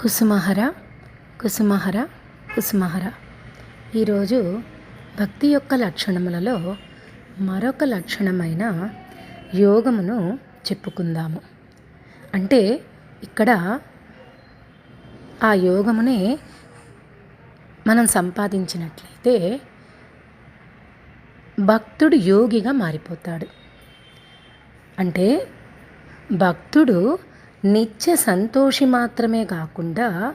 కుసుమహర కుసుమహర కుసుమహర. ఈరోజు భక్తి యొక్క లక్షణములలో మరొక లక్షణమైన యోగమును చెప్పుకుందాము. అంటే ఇక్కడ ఆ యోగమునే మనం సంపాదించినట్లయితే భక్తుడు యోగిగా మారిపోతాడు. అంటే భక్తుడు నిత్య సంతోషి మాత్రమే కాకుండా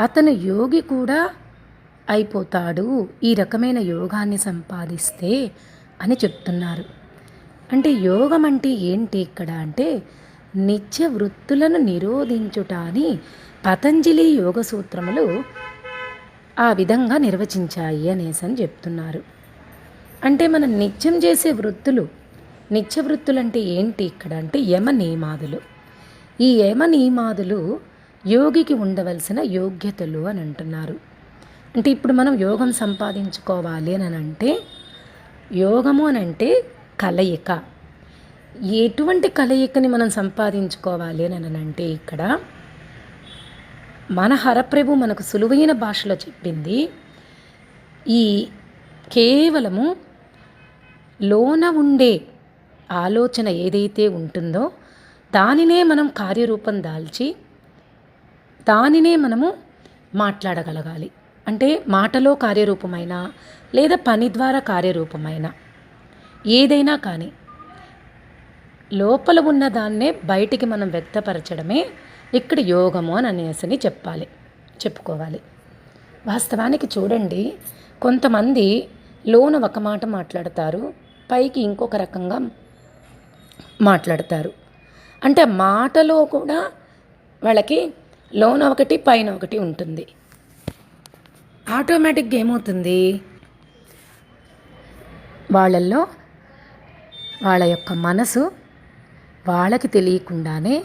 అతను యోగి కూడా అయిపోతాడు. ఈ రకమైన యోగాన్ని సంపాదిస్తే అని చెప్తున్నారు. అంటే యోగం అంటే ఏంటి ఇక్కడ అంటే నిత్య వృత్తులను నిరోధించుట అని పతంజలి యోగ సూత్రములు ఆ విధంగా నిర్వచించాయి అనేసి అని చెప్తున్నారు. అంటే మనం నిత్యం చేసే వృత్తులు నిత్య వృత్తులు అంటే ఏంటి ఇక్కడ అంటే యమ నియమాదులు ఈ యమ నియమాదులు యోగికి ఉండవలసిన యోగ్యతలు అని అంటున్నారు. అంటే ఇప్పుడు మనం యోగం సంపాదించుకోవాలి అని అంటే యోగము అని అంటే కలయిక. ఎటువంటి కలయికని మనం సంపాదించుకోవాలి అని అంటే ఇక్కడ మన హరప్రభు మనకు సులువైన భాషలో చెప్పింది ఈ కేవలము లోన ఉండే ఆలోచన ఏదైతే ఉంటుందో దానినే మనం కార్యరూపం దాల్చి దానినే మనము మాట్లాడగలగాలి. అంటే మాటలో కార్యరూపమైన లేదా పని ద్వారా కార్యరూపమైన ఏదైనా కానీ. లోపల ఉన్న దాన్నే బయటికి మనం వ్యక్తపరచడమే ఇక్కడ యోగము అని అనేసి చెప్పాలి చెప్పుకోవాలి. వాస్తవానికి చూడండి కొంతమంది లోన ఒక మాట మాట్లాడతారు పైకి ఇంకొక రకంగా మాట్లాడతారు. అంటే మాటలో కూడా వాళ్ళకి లోన ఒకటి పైన ఒకటి ఉంటుంది. ఆటోమేటిక్గా ఏమవుతుంది? వాళ్ళల్లో వాళ్ళ యొక్క మనసు వాళ్ళకి తెలియకుండానే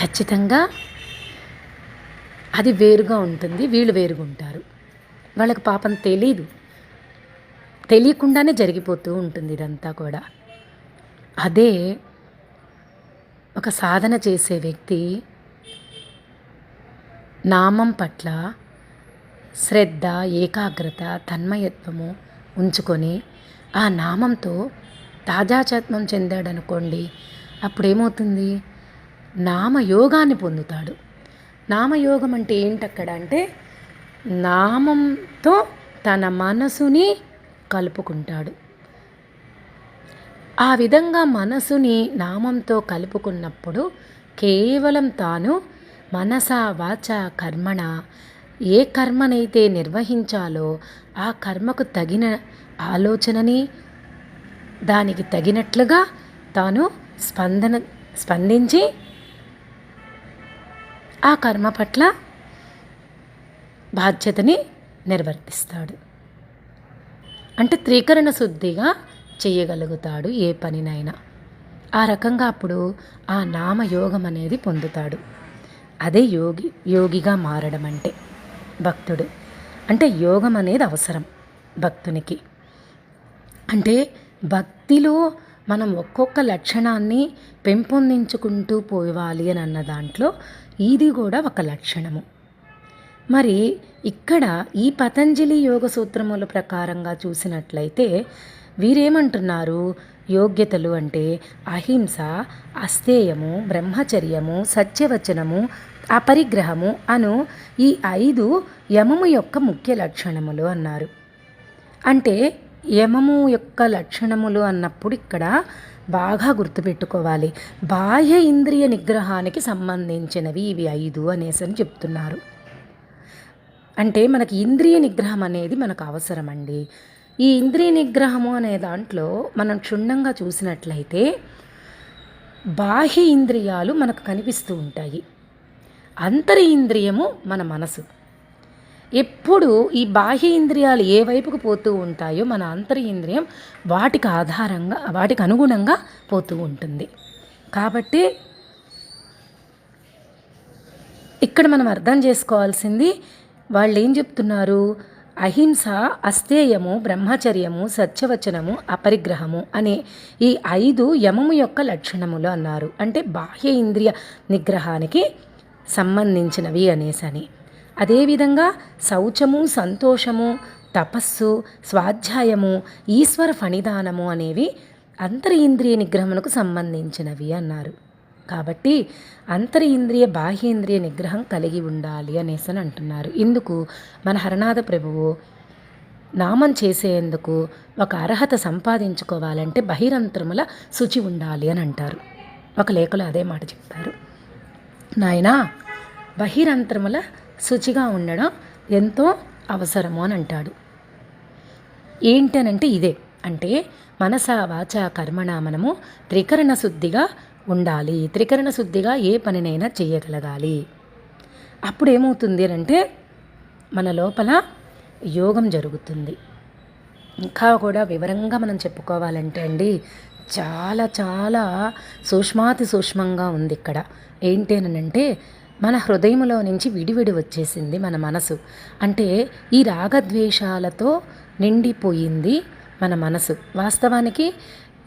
ఖచ్చితంగా అది వేరుగా ఉంటుంది వీళ్ళు వేరుగా ఉంటారు. వాళ్ళకి పాపం తెలీదు. తెలియకుండానే జరిగిపోతూ ఉంటుంది ఇదంతా కూడా. అదే ఒక సాధన చేసే వ్యక్తి నామం పట్ల శ్రద్ధ ఏకాగ్రత తన్మయత్వము ఉంచుకొని ఆ నామంతో తాజాచత్వం చెందాడనుకోండి అప్పుడేమవుతుంది? నామయోగాన్ని పొందుతాడు. నామయోగం అంటే ఏంటక్కడ అంటే నామంతో తన మనసుని కలుపుకుంటాడు. ఆ విధంగా మనసుని నామంతో కలుపుకున్నప్పుడు కేవలం తాను మనస వాచ కర్మణ. ఏ కర్మనైతే నిర్వహించాలో ఆ కర్మకు తగిన ఆలోచనని దానికి తగినట్లుగా తాను స్పందన స్పందించి ఆ కర్మ పట్ల బాధ్యతని నిర్వర్తిస్తాడు. అంటే త్రీకరణ శుద్ధిగా చేయగలుగుతాడు ఏ పనినైనా. ఆ రకంగా అప్పుడు ఆ నామయోగం అనేది పొందుతాడు. అదే యోగి యోగిగా మారడం అంటే భక్తుడు. అంటే యోగం అనేది అవసరం భక్తునికి. అంటే భక్తిలో మనం ఒక్కొక్క లక్షణాన్ని పెంపొందించుకుంటూ పోవాలి అని అన్న దాంట్లో ఇది కూడా ఒక లక్షణము. మరి ఇక్కడ ఈ పతంజలి యోగ సూత్రముల ప్రకారంగా చూసినట్లయితే వీరేమంటున్నారు? యోగ్యతలు అంటే అహింస అస్థేయము బ్రహ్మచర్యము సత్యవచనము అపరిగ్రహము అను ఈ ఐదు యమము యొక్క ముఖ్య లక్షణములు అన్నారు. అంటే యమము యొక్క లక్షణములు అన్నప్పుడు ఇక్కడ బాగా గుర్తుపెట్టుకోవాలి. బాహ్య ఇంద్రియ నిగ్రహానికి సంబంధించినవి ఇవి ఐదు అనేసి అని చెప్తున్నారు. అంటే మనకి ఇంద్రియ నిగ్రహం అనేది మనకు అవసరమండి. ఈ ఇంద్రియ నిగ్రహము అనే దాంట్లో మనం క్షుణ్ణంగా చూసినట్లయితే బాహ్య ఇంద్రియాలు మనకు కనిపిస్తూ ఉంటాయి. అంతరి ఇంద్రియము మన మనసు. ఎప్పుడు ఈ బాహ్య ఇంద్రియాలు ఏ వైపుకు పోతూ ఉంటాయో మన అంతరి ఇంద్రియం వాటికి ఆధారంగా వాటికి అనుగుణంగా పోతూ ఉంటుంది. కాబట్టి ఇక్కడ మనం అర్థం చేసుకోవాల్సింది వాళ్ళు ఏం చెప్తున్నారు? అహింస అస్తేయము బ్రహ్మచర్యము సత్యవచనము అపరిగ్రహము అనే ఈ ఐదు యమము యొక్క లక్షణములు అన్నారు. అంటే బాహ్య ఇంద్రియ నిగ్రహానికి సంబంధించినవి అనేసని. అదేవిధంగా శౌచము సంతోషము తపస్సు స్వాధ్యాయము ఈశ్వర ఫణిదానము అనేవి అంతరింద్రియ నిగ్రహమునకు సంబంధించినవి అన్నారు. కాబట్టి అంతరింద్రియ బాహ్యేంద్రియ నిగ్రహం కలిగి ఉండాలి అనేసి అని అంటున్నారు. ఇందుకు మన హరనాథ ప్రభువు నామం చేసేందుకు ఒక అర్హత సంపాదించుకోవాలంటే బహిరంతరముల శుచి ఉండాలి అని అంటారు. ఒక లేఖలో అదే మాట చెప్తారు. నాయనా బహిరంతరముల శుచిగా ఉండడం ఎంతో అవసరము అని అంటాడు. ఏంటనంటే ఇదే. అంటే మనస వాచ కర్మణ మనము త్రికరణ శుద్ధిగా ఉండాలి. త్రికరణ శుద్ధిగా ఏ పనినైనా చేయగలగాలి అప్పుడు ఏమవుతుంది అంటే మన లోపల యోగం జరుగుతుంది. ఇంకా కూడా వివరంగా మనం చెప్పుకోవాలంటే అండి చాలా చాలా సూక్ష్మాతి సూక్ష్మంగా ఉంది ఇక్కడ. ఏంటి అంటే మన హృదయంలో నుంచి విడివిడి వచ్చేసింది మన మనసు. అంటే ఈ రాగద్వేషాలతో నిండిపోయింది మన మనసు. వాస్తవానికి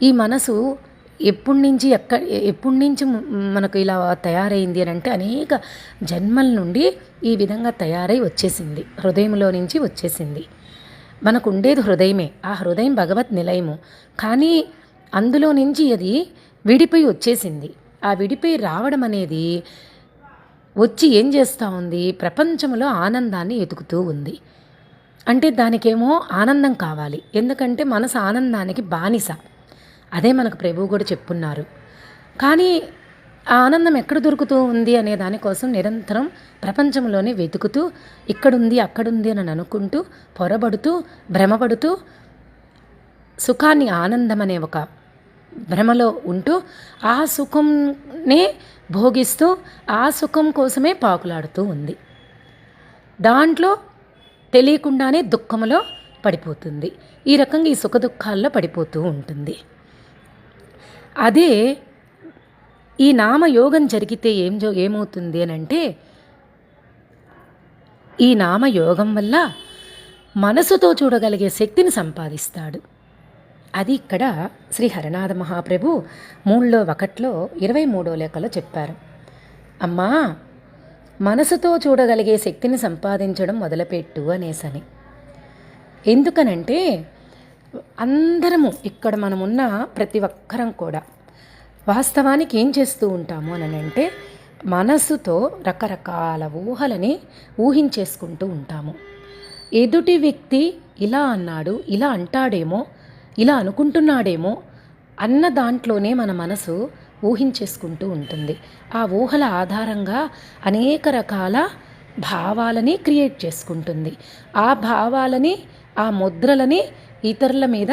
ఈ మనసు ఎప్పటి నుంచి ఎక్క ఎప్పటి నుంచి మనకు ఇలా తయారైంది అని అంటే అనేక జన్మల నుండి ఈ విధంగా తయారై వచ్చేసింది. హృదయంలో నుంచి వచ్చేసింది. మనకు ఉండేది హృదయమే. ఆ హృదయం భగవత్ నిలయము. కానీ అందులో నుంచి అది విడిపోయి వచ్చేసింది. ఆ విడిపోయి రావడం అనేది వచ్చి ఏం చేస్తూ ఉంది? ప్రపంచంలో ఆనందాన్ని ఎతుకుతూ ఉంది. అంటే దానికేమో ఆనందం కావాలి. ఎందుకంటే మనసు ఆనందానికి బానిస. అదే మనకు ప్రభువు కూడా చెప్పున్నారు. కానీ ఆ ఆనందం ఎక్కడ దొరుకుతూ ఉంది అనే దానికోసం నిరంతరం ప్రపంచంలోనే వెతుకుతూ ఇక్కడుంది అక్కడుంది అని అనుకుంటూ పొరబడుతూ భ్రమపడుతూ సుఖాన్ని ఆనందం అనే ఒక భ్రమలో ఉంటూ ఆ సుఖంనే భోగిస్తూ ఆ సుఖం కోసమే పాకులాడుతూ ఉంది. దాంట్లో తెలియకుండానే దుఃఖంలో పడిపోతుంది. ఈ రకంగా ఈ సుఖ దుఃఖాల్లో పడిపోతూ ఉంటుంది. అదే ఈ నామయోగం జరిగితే ఏం ఏమవుతుంది అని అంటే ఈ నామయోగం వల్ల మనసుతో చూడగలిగే శక్తిని సంపాదిస్తాడు. అది ఇక్కడ శ్రీ హరనాథ మహాప్రభు మూడులో ఒకట్లో ఇరవై మూడో లెక్కలో చెప్పారు. అమ్మా మనసుతో చూడగలిగే శక్తిని సంపాదించడం మొదలుపెట్టు అనేసని. ఎందుకనంటే అందరము ఇక్కడ మనమున్న ప్రతి ఒక్కరం కూడా వాస్తవానికి ఏం చేస్తూ ఉంటాము అని అంటే మనసుతో రకరకాల ఊహలని ఊహించేసుకుంటూ ఉంటాము. ఎదుటి వ్యక్తి ఇలా అన్నాడు ఇలా అంటాడేమో ఇలా అనుకుంటున్నాడేమో అన్న దాంట్లోనే మన మనసు ఊహించేసుకుంటూ ఉంటుంది. ఆ ఊహల ఆధారంగా అనేక రకాల భావాలని క్రియేట్ చేసుకుంటుంది. ఆ భావాలని ఆ ముద్రలని ఇతరుల మీద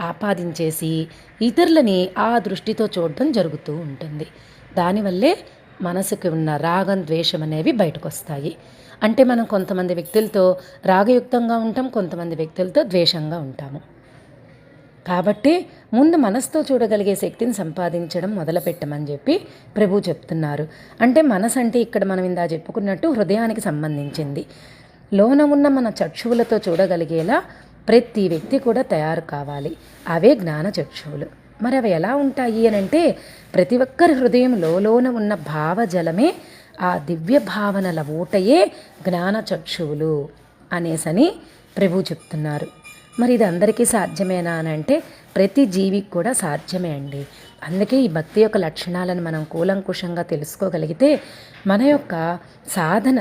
ఆపాదించేసి ఇతరులని ఆ దృష్టితో చూడడం జరుగుతూ ఉంటుంది. దానివల్లే మనసుకి ఉన్న రాగం ద్వేషం అనేవి బయటకు వస్తాయి అంటే మనం కొంతమంది వ్యక్తులతో రాగయుక్తంగా ఉంటాం కొంతమంది వ్యక్తులతో ద్వేషంగా ఉంటాము. కాబట్టి ముందు మనసుతో చూడగలిగే శక్తిని సంపాదించడం మొదలుపెట్టమని చెప్పి ప్రభు చెప్తున్నారు. అంటే మనసు అంటే ఇక్కడ మనం ఇందా చెప్పుకున్నట్టు హృదయానికి సంబంధించింది. లోన ఉన్న మన చక్షువులతో చూడగలిగేలా ప్రతి వ్యక్తి కూడా తయారు కావాలి. అవే జ్ఞాన చక్షువులు. మరి అవి ఎలా ఉంటాయి అని అంటే ప్రతి ఒక్కరి హృదయంలో లోన ఉన్న భావజలమే ఆ దివ్య భావనల ఊటయే జ్ఞాన చక్షువులు అనేసని ప్రభు చెప్తున్నారు. మరి ఇది అందరికీ సాధ్యమేనా అని అంటే ప్రతి జీవికి కూడా సాధ్యమే అండి. అందుకే ఈ భక్తి యొక్క లక్షణాలను మనం కూలంకుషంగా తెలుసుకోగలిగితే మన యొక్క సాధన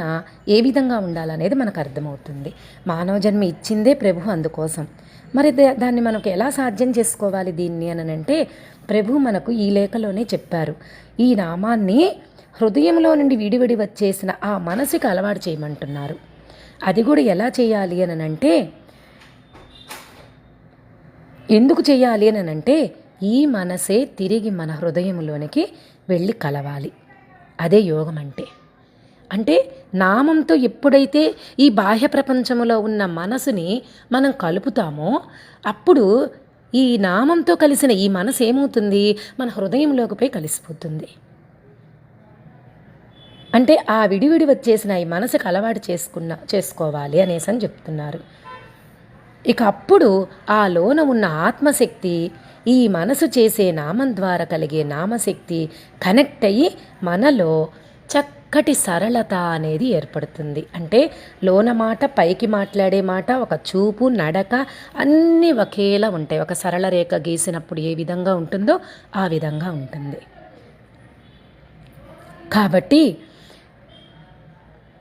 ఏ విధంగా ఉండాలనేది మనకు అర్థమవుతుంది. మానవ జన్మ ఇచ్చిందే ప్రభు అందుకోసం. మరి దాన్ని మనకు ఎలా సాధ్యం చేసుకోవాలి దీన్ని అని అంటే ప్రభు మనకు ఈ లేఖలోనే చెప్పారు. ఈ నామాన్ని హృదయంలో నుండి విడివిడి వచ్చేసిన ఆ మనసుకి అలవాటు చేయమంటున్నారు. అది కూడా ఎలా చేయాలి అని అంటే ఎందుకు చేయాలి అని అంటే ఈ మనసే తిరిగి మన హృదయంలోనికి వెళ్ళి కలవాలి. అదే యోగం అంటే. అంటే నామంతో ఎప్పుడైతే ఈ బాహ్య ప్రపంచంలో ఉన్న మనసుని మనం కలుపుతామో అప్పుడు ఈ నామంతో కలిసిన ఈ మనసు ఏమవుతుంది? మన హృదయంలోకి పోయి కలిసిపోతుంది. అంటే ఆ విడివిడి వచ్చేసిన ఈ మనసుకు అలవాటు చేసుకున్న చేసుకోవాలి అనేసి అని చెప్తున్నారు. ఇక అప్పుడు ఆ లోన ఉన్న ఆత్మశక్తి ఈ మనసు చేసే నామం ద్వారా కలిగే నామశక్తి కనెక్ట్ అయ్యి మనలో చక్కటి సరళత అనేది ఏర్పడుతుంది. అంటే లోన మాట పైకి మాట్లాడే మాట ఒక చూపు నడక అన్నీ ఒకేలా ఉంటాయి. ఒక సరళ రేఖ గీసినప్పుడు ఏ విధంగా ఉంటుందో ఆ విధంగా ఉంటుంది. కాబట్టి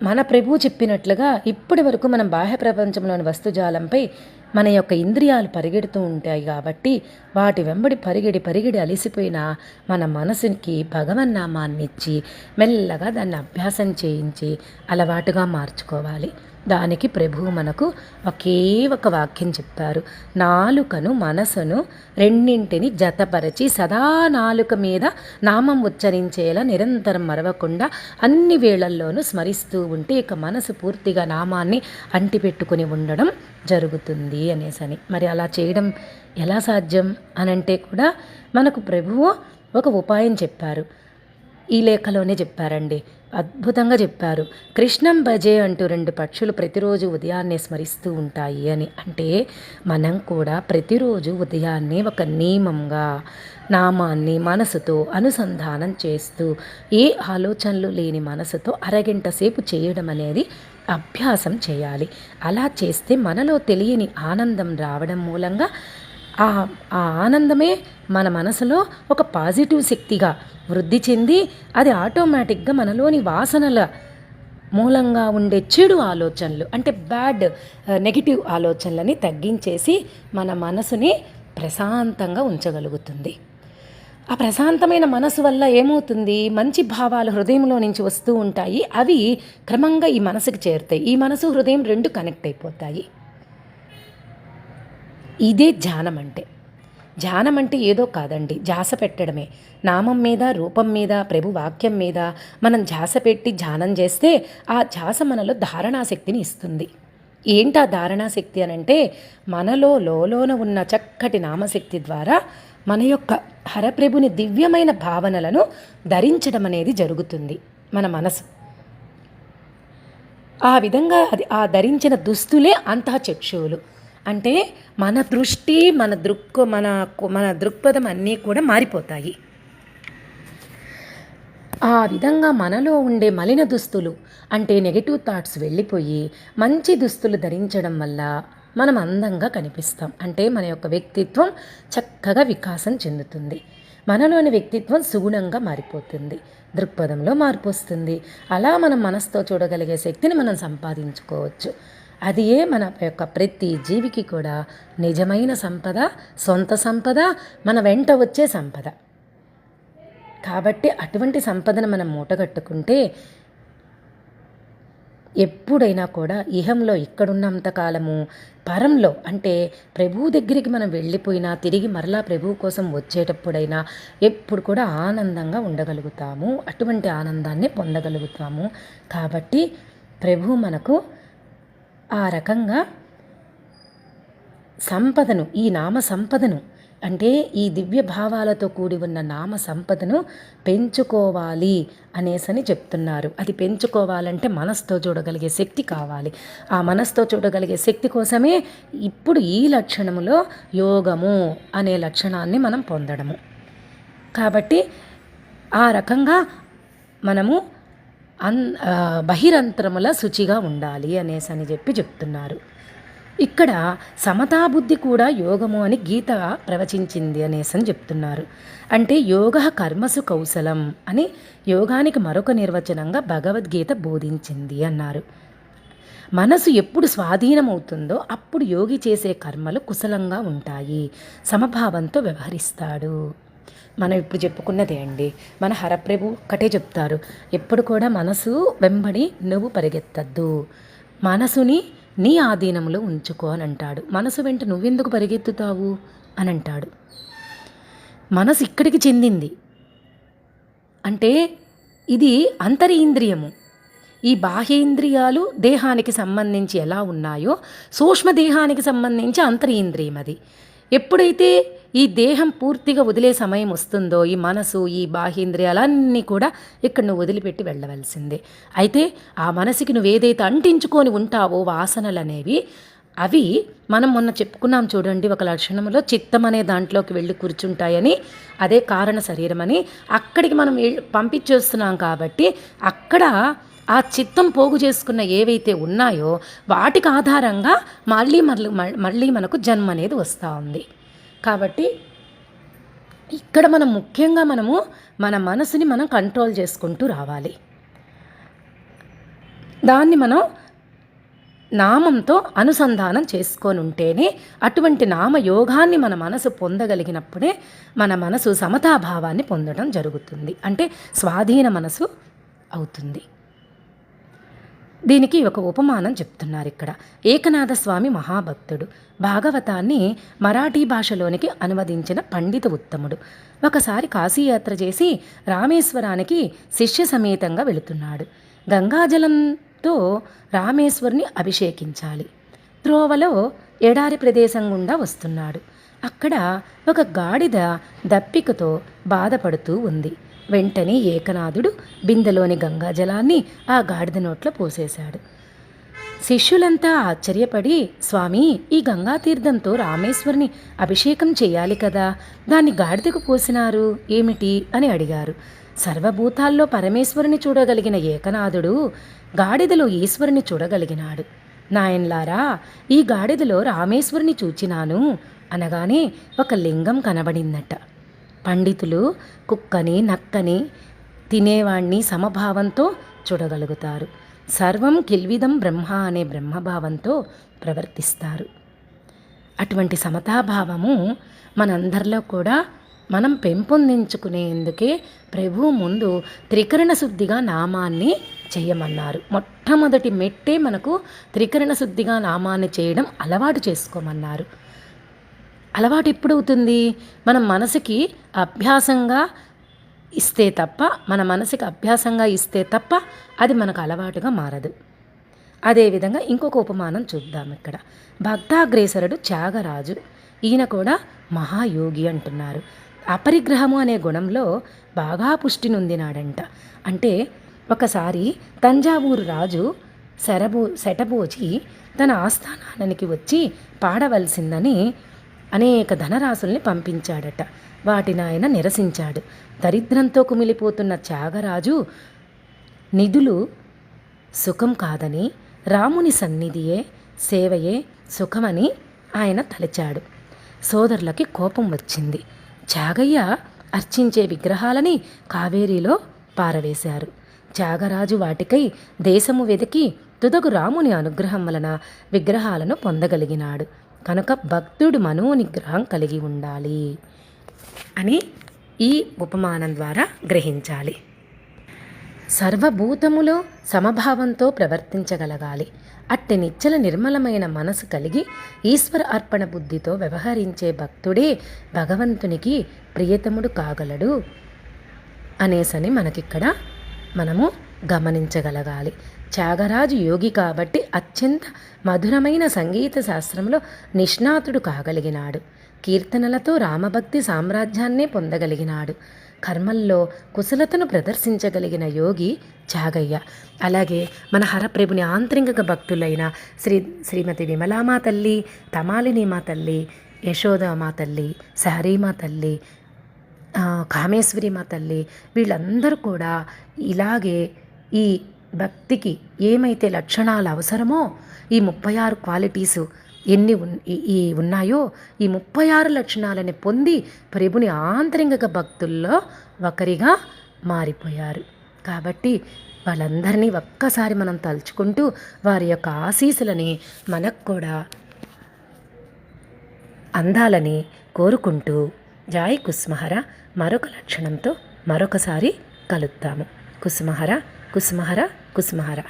మన ప్రభువు చెప్పినట్లుగా ఇప్పటి వరకు మనం బాహ్య ప్రపంచంలోని వస్తుజాలంపై మన యొక్క ఇంద్రియాలు పరిగెడుతూ ఉంటాయి కాబట్టి వాటి వెంబడి పరిగెడి పరిగెడి అలిసిపోయిన మన మనసుకి భగవన్నామాన్ని ఇచ్చి మెల్లగా దాన్ని అభ్యాసం చేయించి అలవాటుగా మార్చుకోవాలి. దానికి ప్రభువు మనకు ఒకే ఒక వాక్యం చెప్పారు నాలుకను మనసును రెండింటిని జతపరచి సదా నాలుక మీద నామం ఉచ్చరించేలా నిరంతరం మరవకుండా అన్ని వేళల్లోనూ స్మరిస్తూ ఉంటే ఇక మనసు పూర్తిగా నామాన్ని అంటిపెట్టుకుని ఉండడం జరుగుతుంది. అనేసని. మరి అలా చేయడం ఎలా సాధ్యం అనంటే కూడా మనకు ప్రభువు ఒక ఉపాయం చెప్పారు. ఈ లేఖలోనే చెప్పారండి. అద్భుతంగా చెప్పారు. కృష్ణం భజే అంటూ రెండు పక్షులు ప్రతిరోజు ఉదయాన్నే స్మరిస్తూ ఉంటాయి అని. అంటే మనం కూడా ప్రతిరోజు ఉదయాన్నే ఒక నియమంగా నామాన్ని మనసుతో అనుసంధానం చేస్తూ ఏ ఆలోచనలు లేని మనసుతో అరగంట సేపు చేయడం అనేది అభ్యాసం చేయాలి. అలా చేస్తే మనలో తెలియని ఆనందం రావడం మూలంగా ఆ ఆ ఆనందమే మన మనసులో ఒక పాజిటివ్ శక్తిగా వృద్ధి చెంది అది ఆటోమేటిక్గా మనలోని వాసనల మూలంగా ఉండే చెడు ఆలోచనలు అంటే బ్యాడ్ నెగిటివ్ ఆలోచనలని తగ్గించేసి మన మనసుని ప్రశాంతంగా ఉంచగలుగుతుంది. ఆ ప్రశాంతమైన మనసు వల్ల ఏమవుతుంది? మంచి భావాలు హృదయంలో నుంచి వస్తూ ఉంటాయి. అవి క్రమంగా ఈ మనసుకు చేరుతాయి. ఈ మనసు హృదయం రెండు కనెక్ట్ అయిపోతాయి. ఇదే ధ్యానం అంటే. ధ్యానం అంటే ఏదో కాదండి. ధ్యాస పెట్టడమే. నామం మీద రూపం మీద ప్రభు వాక్యం మీద మనం ధ్యాస పెట్టి ధ్యానం చేస్తే ఆ ధ్యాస మనలో ధారణాశక్తిని ఇస్తుంది. ఏంటి ఆ ధారణాశక్తి అని అంటే మనలో లోలోన ఉన్న చక్కటి నామశక్తి ద్వారా మన యొక్క హరప్రభుని దివ్యమైన భావనలను ధరించడం అనేది జరుగుతుంది మన మనసు. ఆ విధంగా అది ఆ ధరించిన దుస్తులే అంతఃచక్షువులు అంటే మన దృష్టి మన దృక్ మన మన దృక్పథం అన్నీ కూడా మారిపోతాయి. ఆ విధంగా మనలో ఉండే మలిన దుస్తులు అంటే నెగిటివ్ థాట్స్ వెళ్ళిపోయి మంచి దుస్తులు ధరించడం వల్ల మనం అందంగా కనిపిస్తాం. అంటే మన యొక్క వ్యక్తిత్వం చక్కగా వికాసం చెందుతుంది. మనలోని వ్యక్తిత్వం సుగుణంగా మారిపోతుంది. దృక్పథంలో మార్పు వస్తుంది అలా మనం మనసుతో చూడగలిగే శక్తిని మనం సంపాదించుకోవచ్చు. అది ఏ మన యొక్క ప్రతి జీవికి కూడా నిజమైన సంపద సొంత సంపద మన వెంట వచ్చే సంపద. కాబట్టి అటువంటి సంపదను మనం మూటగట్టుకుంటే ఎప్పుడైనా కూడా ఇహంలో ఇక్కడున్నంత కాలము పరంలో అంటే ప్రభువు దగ్గరికి మనం వెళ్ళిపోయినా తిరిగి మరలా ప్రభువు కోసం వచ్చేటప్పుడైనా ఎప్పుడు కూడా ఆనందంగా ఉండగలుగుతాము అటువంటి ఆనందాన్ని పొందగలుగుతాము. కాబట్టి ప్రభు మనకు ఆ రకంగా సంపదను ఈ నామ సంపదను అంటే ఈ దివ్య భావాలతో కూడి ఉన్న నామ సంపదను పెంచుకోవాలి అనేసని చెప్తున్నారు. అది పెంచుకోవాలంటే మనసుతో చూడగలిగే శక్తి కావాలి. ఆ మనసుతో చూడగలిగే శక్తి కోసమే ఇప్పుడు ఈ లక్షణములో యోగము అనే లక్షణాన్ని మనం పొందడము. కాబట్టి ఆ రకంగా మనము అన్ బహిరంతరముల శుచిగా ఉండాలి అనేసి అని చెప్పి చెప్తున్నారు. ఇక్కడ సమతాబుద్ధి కూడా యోగము అని గీత ప్రవచించింది అనేసని చెప్తున్నారు. అంటే యోగ కర్మసు కౌశలం అని యోగానికి మరొక నిర్వచనంగా భగవద్గీత బోధించింది అన్నారు. మనసు ఎప్పుడు స్వాధీనమవుతుందో అప్పుడు యోగి చేసే కర్మలు కుశలంగా ఉంటాయి. సమభావంతో వ్యవహరిస్తాడు. మనం ఇప్పుడు చెప్పుకున్నదే అండి. మన హరప్రభు ఒక్కటే చెప్తారు. ఎప్పుడు కూడా మనసు వెంబడి నువ్వు పరిగెత్తద్దు. మనసుని నీ ఆధీనంలో ఉంచుకో అని అంటాడు. మనసు వెంట నువ్వెందుకు పరిగెత్తుతావు? అని అంటాడు. మనసు ఇక్కడికి చెందింది. అంటే ఇది అంతరీంద్రియము. ఈ బాహ్యేంద్రియాలు దేహానికి సంబంధించి ఎలా ఉన్నాయో సూక్ష్మ దేహానికి సంబంధించి అంతరీంద్రియం అది. ఎప్పుడైతే ఈ దేహం పూర్తిగా వదిలే సమయం వస్తుందో ఈ మనసు ఈ బాహ్యేంద్రియాలన్నీ కూడా ఇక్కడ నువ్వు వదిలిపెట్టి వెళ్ళవలసిందే. అయితే ఆ మనసుకి నువ్వు ఏదైతే అంటించుకొని ఉంటావో వాసనలు అనేవి అవి మనం మొన్న చెప్పుకున్నాం చూడండి ఒక లక్షణంలో చిత్తం అనే దాంట్లోకి వెళ్ళి కూర్చుంటాయని అదే కారణ శరీరం అని అక్కడికి మనం పంపించేస్తున్నాం కాబట్టి అక్కడ ఆ చిత్తం పోగు చేసుకున్న ఏవైతే ఉన్నాయో వాటికి ఆధారంగా మళ్ళీ మళ్ళీ మళ్ళీ మనకు జన్మ అనేది వస్తూ ఉంది. కాబట్టి ఇక్కడ మనం ముఖ్యంగా మనము మన మనసుని మనం కంట్రోల్ చేసుకుంటూ రావాలి. దాన్ని మనం నామంతో అనుసంధానం చేసుకొని ఉంటేనే అటువంటి నామ యోగాన్ని మన మనసు పొందగలిగినప్పుడే మన మనసు సమతాభావాన్ని పొందడం జరుగుతుంది. అంటే స్వాధీన మనసు అవుతుంది. దీనికి ఒక ఉపమానం చెప్తున్నారు ఇక్కడ. ఏకనాథస్వామి మహాభక్తుడు. భాగవతాన్ని మరాఠీ భాషలోనికి అనువదించిన పండిత ఉత్తముడు. ఒకసారి కాశీయాత్ర చేసి రామేశ్వరానికి శిష్య సమేతంగా వెళుతున్నాడు. గంగాజలంతో రామేశ్వరుని అభిషేకించాలి. త్రోవలో ఎడారి ప్రదేశం గుండా వస్తున్నాడు. అక్కడ ఒక గాడిద దప్పికతో బాధపడుతూ ఉంది. వెంటనే ఏకనాథుడు బిందెలోని గంగాజలాన్ని ఆ గాడిద నోట్లో పోసేశాడు. శిష్యులంతా ఆశ్చర్యపడి స్వామి ఈ గంగా తీర్థంతో రామేశ్వరుని అభిషేకం చేయాలి కదా దాన్ని గాడిదకు పోసినారు ఏమిటి? అని అడిగారు. సర్వభూతాల్లో పరమేశ్వరుని చూడగలిగిన ఏకనాథుడు గాడిదలో ఈశ్వరుని చూడగలిగినాడు. నాయన్లారా ఈ గాడిదలో రామేశ్వరుని చూచినాను అనగానే ఒక లింగం కనబడిందట. పండితులు కుక్కని నక్కని తినేవాణ్ణి సమభావంతో చూడగలుగుతారు. సర్వం కిల్విదం బ్రహ్మ అనే బ్రహ్మభావంతో ప్రవర్తిస్తారు. అటువంటి సమతాభావము మనందరిలో కూడా మనం పెంపొందించుకునేందుకే ప్రభు ముందు త్రికరణ శుద్ధిగా నామాన్ని చేయమన్నారు. మొట్టమొదటి మెట్టే మనకు త్రికరణ శుద్ధిగా నామాన్ని చేయడం అలవాటు చేసుకోమన్నారు. అలవాటు ఎప్పుడవుతుంది? మనం మనసుకి అభ్యాసంగా ఇస్తే తప్ప మన మనసుకి అభ్యాసంగా ఇస్తే తప్ప అది మనకు అలవాటుగా మారదు. అదేవిధంగా ఇంకొక ఉపమానం చూద్దాం ఇక్కడ. భక్తాగ్రేసరుడు త్యాగరాజు. ఈయన కూడా మహాయోగి అంటున్నారు. అపరిగ్రహము అనే గుణంలో బాగా పుష్టి నొందినాడంట. అంటే ఒకసారి తంజావూరు రాజు శరబో శటబోచి తన ఆస్థానానికి వచ్చి పాడవలసిందని అనేక ధనరాశుల్ని పంపించాడట. వాటిని ఆయన నిరసించాడు. దరిద్రంతో కుమిలిపోతున్న త్యాగరాజు నిధులు సుఖం కాదని రాముని సన్నిధియే సేవయే సుఖమని ఆయన తలచాడు. సోదరులకి కోపం వచ్చింది. త్యాగయ్య అర్చించే విగ్రహాలని కావేరీలో పారవేశారు. త్యాగరాజు వాటికై దేశము వెతికి తుదకు రాముని అనుగ్రహం వలన విగ్రహాలను పొందగలిగినాడు. కనుక భక్తుడు మనోనిగ్రహం కలిగి ఉండాలి. అని ఈ ఉపమానం ద్వారా గ్రహించాలి. సర్వభూతములో సమభావంతో ప్రవర్తించగలగాలి. అట్టి నిచ్చల నిర్మలమైన మనసు కలిగి ఈశ్వర అర్పణ బుద్ధితో వ్యవహరించే భక్తుడే భగవంతునికి ప్రియతముడు కాగలడు అనేసని మనకిక్కడ మనము గమనించగలగాలి. త్యాగరాజు యోగి కాబట్టి అత్యంత మధురమైన సంగీత శాస్త్రంలో నిష్ణాతుడు కాగలిగినాడు. కీర్తనలతో రామభక్తి సామ్రాజ్యాన్నే పొందగలిగినాడు. కర్మల్లో కుశలతను ప్రదర్శించగలిగిన యోగి జాగయ్య. అలాగే మన హరప్రభుని ఆంతరింగక భక్తులైన శ్రీ శ్రీమతి విమలామా తల్లి తమాలిని మా తల్లి యశోదమా తల్లి శారీమా తల్లి కామేశ్వరి మా తల్లి వీళ్ళందరూ కూడా ఇలాగే ఈ భక్తికి ఏమైతే లక్షణాలు అవసరమో ఈ ముప్పై ఆరు క్వాలిటీసు ఎన్ని ఉన్ ఈ- ఈ ఉన్నాయో ఈ ముప్పై ఆరు లక్షణాలని పొంది ప్రభుని ఆంతరింగక భక్తుల్లో ఒకరిగా మారిపోయారు. కాబట్టి వాళ్ళందరినీ ఒక్కసారి మనం తలుచుకుంటూ వారి యొక్క ఆశీస్సులని మనకు కూడా అందాలని కోరుకుంటూ జాయ్ కుస్మహర. మరొక లక్షణంతో మరొకసారి కలుద్దాము. కుసుమహర కుసుమహర కుసుమహర.